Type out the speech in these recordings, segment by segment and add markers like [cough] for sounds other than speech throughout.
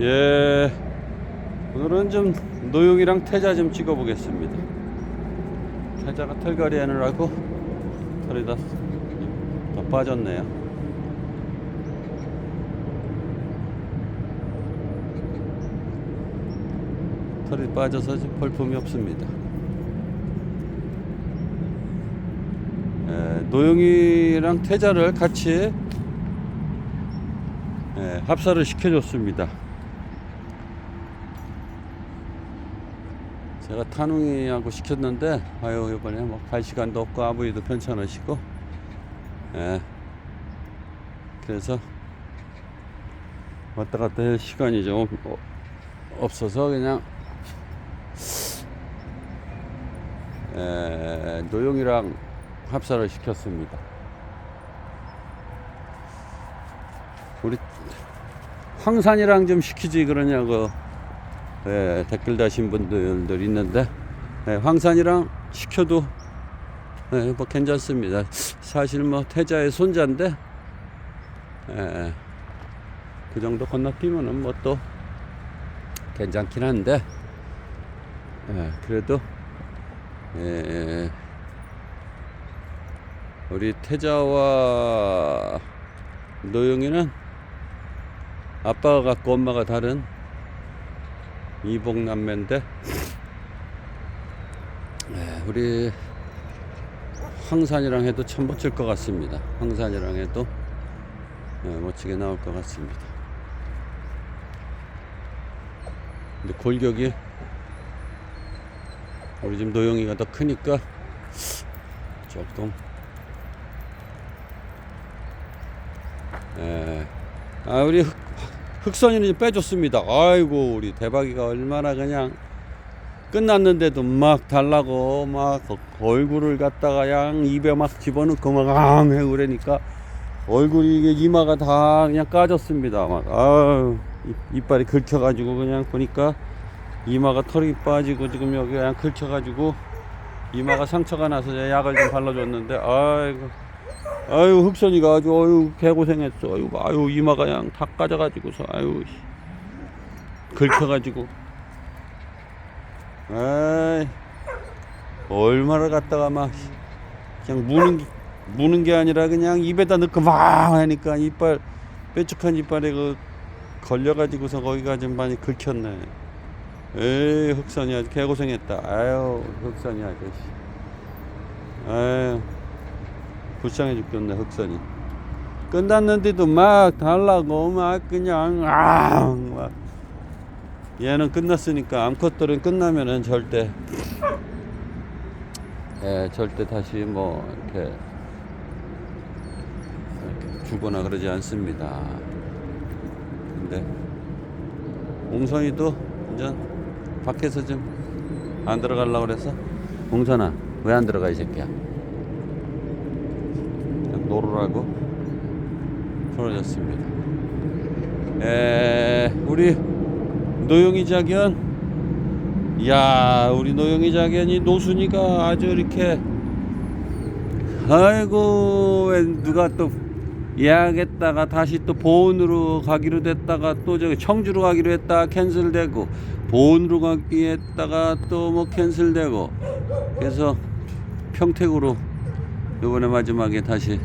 예. 오늘은 좀 노용이랑 태자 좀 찍어 보겠습니다. 태자가 털갈이 하느라고 털이 다, 다 빠졌네요. 털이 빠져서 지금 볼품이 없습니다. 예, 노용이랑 태자를 같이 예, 합사를 시켜줬습니다. 제가 탄웅이하고 시켰는데 아유 이번에 뭐 갈 시간도 없고 아버지도 편찮으시고. 예. 그래서 왔다 갔다 할 시간이 좀 없- 어- 없어서 그냥 에, 노용이랑 합사를 시켰습니다. 우리 황산이랑 좀 시키지 그러냐고 예, 댓글 다신 분들 있는데 예, 황산이랑 시켜도 예, 뭐 괜찮습니다. 사실 뭐 태자의 손자인데 예, 그 정도 건너뛰면은 뭐 또 괜찮긴 한데 예, 그래도 예, 우리 태자와 노영이는 아빠가 같고 엄마가 다른 이복남매인데 네, 우리 황산이랑 해도 참 멋질 것 같습니다. 황산이랑 해도 네, 멋지게 나올 것 같습니다. 근데 골격이 우리 집 노영이가 더 크니까 조금 에, 아 우리 흑, 흑선이는 빼줬습니다. 아이고 우리 대박이가 얼마나 그냥 끝났는데도 막 달라고 막 얼굴을 갖다가 양 입에 막 집어넣고 막앙 해 그러니까 얼굴이 이게 이마가 다 그냥 까졌습니다. 막 아유 이- 이빨이 긁혀가지고 그냥 보니까 이마가 털이 빠지고 지금 여기 그냥 긁혀가지고 이마가 상처가 나서 약을 좀 발라줬는데 아이고 아유 흑선이가 아주 아유 개고생했어. 아유 아유 이마가 그냥 다 까져가지고서 아유 씨. 긁혀가지고. 아이 얼마나 갖다가 막 씨, 그냥 무는 게- 무는 게 아니라 그냥 입에다 넣고 막 하니까 이빨 뾰족한 이빨에 그 걸려가지고서 거기가 좀 많이 긁혔네. 에이 흑선이 아주 개고생했다. 아유 흑선이 아저씨. 아유 불쌍해 죽겠네 흑선이. 끝났는데도 막 달라고 막 그냥 아막. 얘는 끝났으니까 암컷들은 끝나면은 절대 예 절대 다시 뭐 이렇게, 주거나 그러지 않습니다. 근데 옹선이도 이제 밖에서 좀 안 들어가려고 그래서 옹선아 왜 안 들어가 이 새끼야 놀으라고 풀어졌습니다. 에, 우리 노영이 자견, 야, 우리 노영이 자견이 노순이가 아주 이렇게, 아이고, 왜 누가 또 예약했다가 다시 또 보온으로 가기로 됐다가 또 저기 청주로 가기로 했다가 캔슬되고 보온으로 가기 했다가 또 뭐 캔슬되고 그래서 평택으로 요번에 마지막에 다시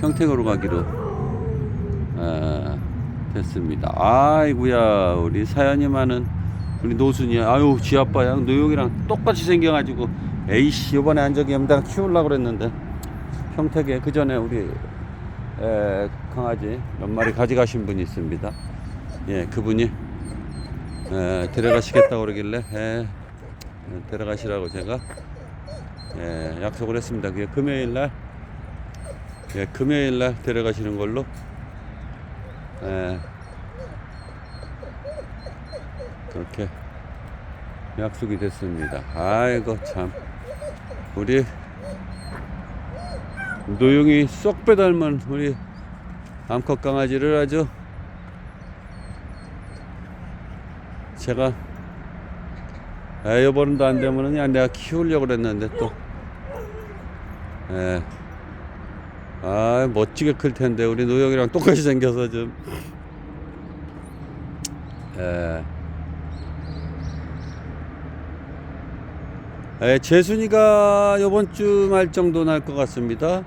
평택으로 가기로 아, 됐습니다. 아이구야 우리 사연이 많은 우리 노순이 아유 지 아빠랑 노용이랑 똑같이 생겨가지고 에이씨 요번에 안 저기 염당 키우려고 그랬는데 평택에 그 전에 우리 에, 강아지 몇 마리 가져가신 분이 있습니다. 예 그분이 에, 데려가시겠다고 그러길래 에, 데려가시라고 제가 예, 약속을 했습니다. 그게 금요일 날, 예, 금요일 날 데려가시는 걸로, 예, 그렇게 약속이 됐습니다. 아이고, 참. 우리 노용이 쏙 빼닮은 우리 암컷 강아지를 아주 제가 아, 이번도 안 되면은 내가 키우려고 그랬는데 또, 예. 아, 멋지게 클 텐데, 우리 노영이랑 똑같이 생겨서 좀, 예. 예, 재순이가 요번 주 말 정도 날 것 같습니다.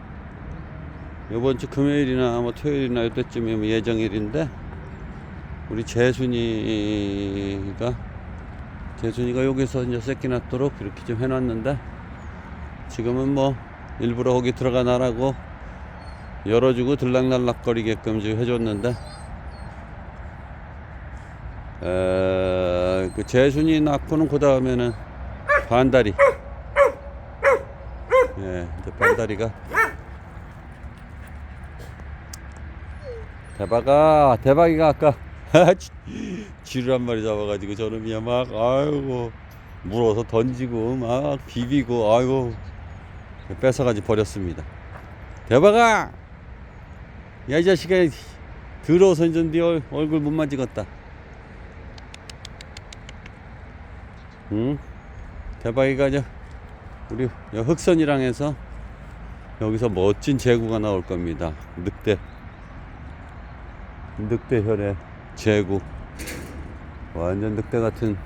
요번 주 금요일이나 뭐 토요일이나 이때쯤이면 뭐 예정일인데 우리 재순이가 재순이가 여기서 이제 새끼 낳도록 이렇게 좀 해놨는데 지금은 뭐 일부러 거기 들어가 나라고 열어주고 들락날락거리게끔 좀 해줬는데 에, 그 재순이 낳고는 그 다음에는 반다리. 예, 반다리가. 대박아 대박이가 아까. [laughs] 쥐를 한 마리 잡아가지고 저놈이야 막 아이고 물어서 던지고 막 비비고 아이고. 뺏어가지고 버렸습니다. 대박아 야 이 자식아 더러워서 이제 네 얼- 얼굴 못 만지겠다. 응? 대박이가 저 우리 여 흑선이랑 해서 여기서 멋진 제구가 나올 겁니다. 늑대. 늑대 혈의 제구. 완전 늑대 같은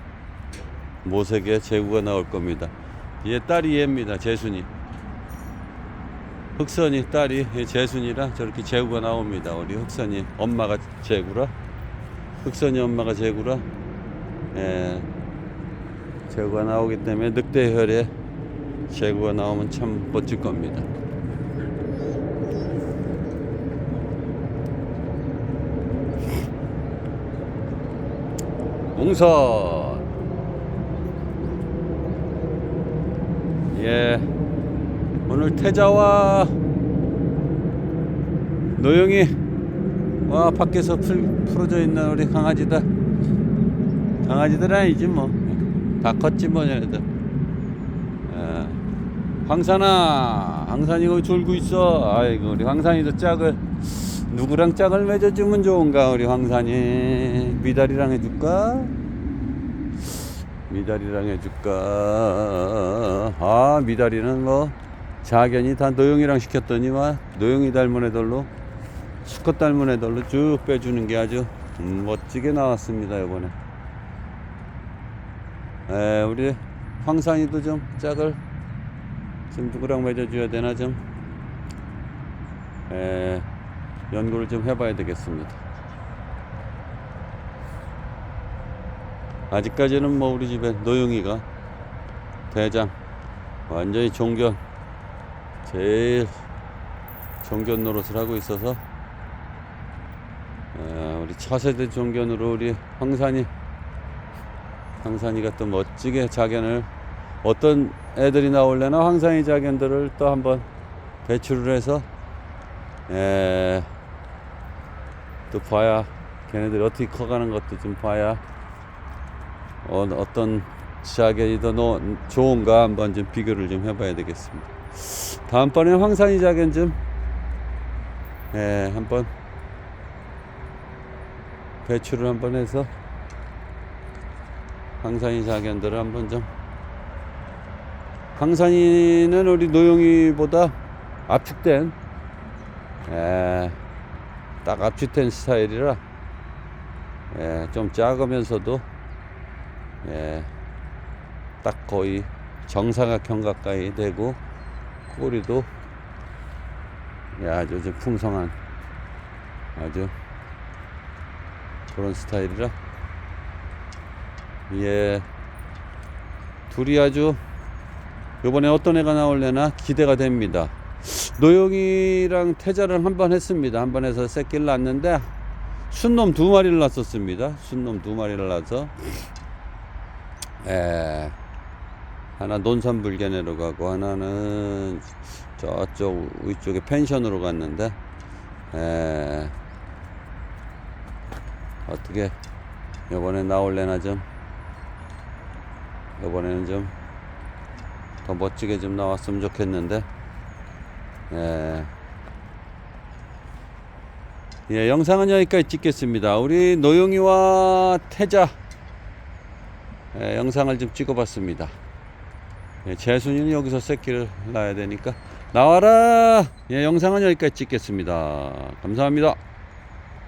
모색의 제구가 나올 겁니다. 얘 딸이 얘입니다 재순이 흑선이 딸이 얘 재순이라 저렇게 제구가 나옵니다. 우리 흑선이 엄마가 제구라. 흑선이 엄마가 제구라. 예, 제구가 나오기 때문에 늑대혈의 제구가 나오면 참 멋질 겁니다. 웅선! 예 오늘 태자와 노영이 와 밖에서 풀, 풀어져 있는 우리 강아지들. 강아지들 아니지 뭐. 다 컸지 뭐 얘네들. 예. 황산아 황산이 거기 졸고 있어. 아이고 우리 황산이도 짝을 누구랑 짝을 맺어주면 좋은가 우리 황산이. 미달이랑 해줄까? 미달이랑 해줄까? 아 미달이는 뭐 자견이 다 노영이랑 시켰더니만 노영이 닮은 애들로 수컷 닮은 애들로 쭉 빼주는 게 아주 음, 멋지게 나왔습니다 이번에 에, 우리 황산이도 좀 짝을 좀 누구랑 맺어줘야 되나 좀 에, 연구를 좀 해봐야 되겠습니다. 아직까지는 뭐 우리 집에 노영이가 대장 완전히 종견 제일 종견 노릇을 하고 있어서 에, 우리 차세대 종견으로 우리 황산이 황산이가 또 멋지게 자견을 어떤 애들이 나올래나 황산이 자견들을 또 한번 배출을 해서 에, 또 봐야 걔네들이 어떻게 커가는 것도 좀 봐야 어, 어떤 자견이 더 노, 좋은가 한번 좀 비교를 좀 해봐야 되겠습니다. 다음번에 황산이 자견 좀 예, 한번 배출을 한번 해서 황산이 자견들을 한번 좀. 황산이는 우리 노영이보다 압축된 예, 딱 압축된 스타일이라 예, 좀 작으면서도 예, 딱 거의 정사각형 가까이 되고 꼬리도 예, 아주 좀 풍성한 아주 그런 스타일이라 예 둘이 아주 요번에 어떤 애가 나올래나 기대가 됩니다. 노영이랑 태자를 한 번 했습니다. 한 번 해서 새끼를 낳았는데 순놈 두 마리를 낳았었습니다. 순놈 두 마리를 낳아서 에, 하나 논산불견으로 가고 하나는 저쪽 위쪽에 펜션으로 갔는데 에, 어떻게 요번에 나올래나 좀 요번에는 좀 더 멋지게 좀 나왔으면 좋겠는데 예. 예, 영상은 여기까지 찍겠습니다. 우리 노영이와 태자 예, 영상을 좀 찍어봤습니다. 예, 재순이는 여기서 새끼를 낳아야 되니까 나와라. 예, 영상은 여기까지 찍겠습니다. 감사합니다.